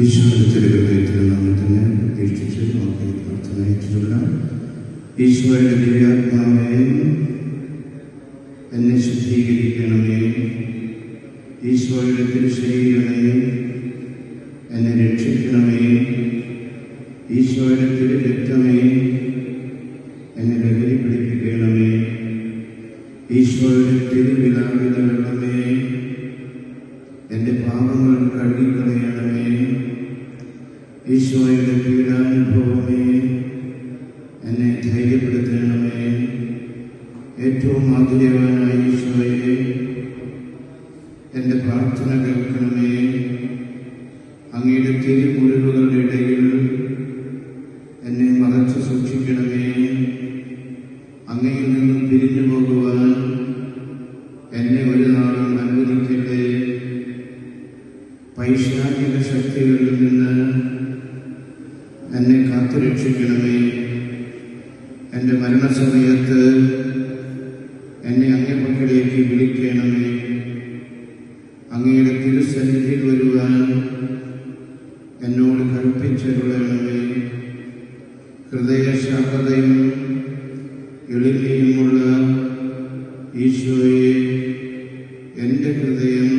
ഈശോയുടെ തിരുഹൃദയത്തിൽ നമ്മൾ തന്നെ പ്രതീക്ഷിച്ച് നമുക്ക് ഈ പ്രാർത്ഥന ഏറ്റുചൊല്ലാം. ഈശോയുടെ ദിവ്യാത്മാവേ എന്നെ ശുദ്ധീകരിക്കണമേ ഈശോയുടെ തിരുശരീരമേ എന്നെ രക്ഷിക്കണമേ ഈശോയുടെ തിരുരക്തമേ ഈശോയുടെ പീഡാനുഭവമേ എന്നെ ധൈര്യപ്പെടുത്തണമേ. ഏറ്റവും മാധുര്യവാനായ ഈശോയെ. എന്റെ പ്രാർത്ഥന കേൾക്കണമേ. അങ്ങയുടെ തിരുമുറിവുകളുടെ ഇടയിൽ എന്നെ മറച്ചു സൂക്ഷിക്കണമേ. അങ്ങയിൽ നിന്നും പിരിഞ്ഞു പോകുവാൻ എന്നെ ഒരു നാളും അനുവദിക്കട്ടെ. പൈശാചിക ശക്തികളിൽ നിന്ന് എന്നെ കാത്തുരക്ഷിക്കണമേ എന്റെ മരണസമയത്ത് എന്നെ അങ്ങേ പക്കലേക്ക് വിളിക്കണമേ. അങ്ങയുടെ തിരുസന്നിധിയിൽ വരുവാൻ എന്നോട് കൽപ്പിച്ചരുളണമേ. ഹൃദയശാന്തതയും എളിമയുമുള്ള ഈശോയെ എന്റെ ഹൃദയം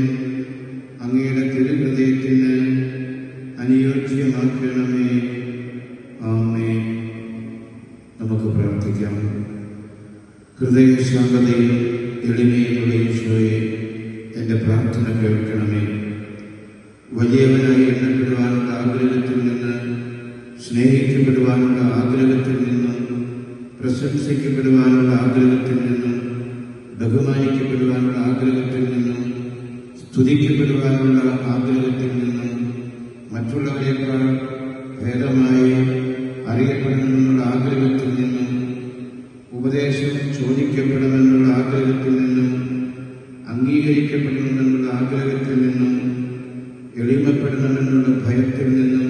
അങ്ങയുടെ തിരുഹൃദയത്തിന് അനുയോജ്യമാക്കണമേ. പ്രാർത്ഥിക്കാം. ഹൃദയശാന്തതയും എളിമയുമുള്ള ഈശോയെ എന്റെ പ്രാർത്ഥന കേൾക്കണമേ. വലിയവനായി എണ്ണപ്പെടുവാനുള്ള ആഗ്രഹത്തിൽ നിന്ന് സ്നേഹിക്കപ്പെടുവാനുള്ള ആഗ്രഹത്തിൽ നിന്നും പ്രശംസിക്കപ്പെടുവാനുള്ള ആഗ്രഹത്തിൽ നിന്നും ബഹുമാനിക്കപ്പെടുവാനുള്ള ആഗ്രഹത്തിൽ നിന്നും സ്തുതിക്കപ്പെടുവാനുള്ള ആഗ്രഹത്തിൽ നിന്നും മറ്റുള്ളവരെക്കാൾ ചോദിക്കപ്പെടണമെന്നുള്ള ആഗ്രഹത്തിൽ നിന്നും അംഗീകരിക്കപ്പെടുമെന്നുള്ള ആഗ്രഹത്തിൽ നിന്നും എളിമപ്പെടുമെന്നുള്ള ഭയത്തിൽ നിന്നും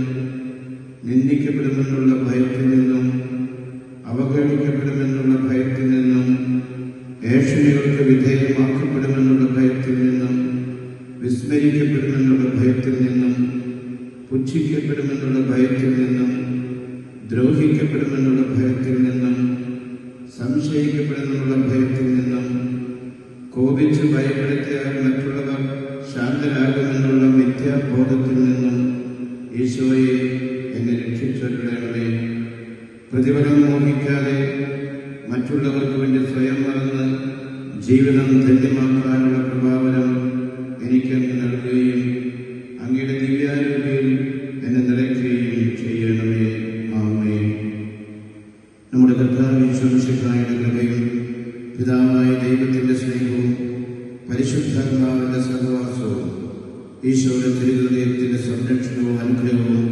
നിന്ദിക്കപ്പെടുമെന്നുള്ള ഭയത്തിൽ നിന്നും അവഗണിക്കപ്പെടുമെന്നുള്ള ഭയത്തിൽ നിന്നും ഏഷണികൾക്ക് വിധേയമാക്കപ്പെടുമെന്നുള്ള ഭയത്തിൽ നിന്നും വിസ്മരിക്കപ്പെടുമെന്നുള്ള ഭയത്തിൽ നിന്നും പുച്ഛിക്കപ്പെടുമെന്നുള്ള ഭയത്തിൽ നിന്നും ദ്രോഹിക്കപ്പെടുമെന്നുള്ള ഭയത്തിൽ നിന്നും സംശയിക്കപ്പെടുമെന്നുള്ള ഭയത്തിൽ നിന്നും കോപിച്ച് ഭയപ്പെടുത്തിയാൽ മറ്റുള്ളവർ ശാന്തരാകുമെന്നുള്ള മിഥ്യാബോധത്തിൽ നിന്നും ഈശോയെ എന്നെ രക്ഷിച്ചവരുടെ പ്രതിഫലം മോഹിക്കാതെ മറ്റുള്ളവർക്ക് വേണ്ടി സ്വയം മറന്ന് ജീവിതം ധന്യമാക്കാനുള്ള പ്രഭാവനം എനിക്ക് അങ്ങ് നൽകുകയും അങ്ങയുടെ ദിവ്യാരോഗ്യയിൽ എന്നെ നിലയ്ക്കുകയും ചെയ്യണമേ. ആമേ നമ്മുടെ കർത്താവ് കൃപയും പിതാവായ ദൈവത്തിന്റെ സ്നേഹവും പരിശുദ്ധാത്മാവിന്റെ സഹവാസവും ഈശോയുടെ തിരുഹൃദയത്തിന്റെ സംരക്ഷണവും അനുഗ്രഹവും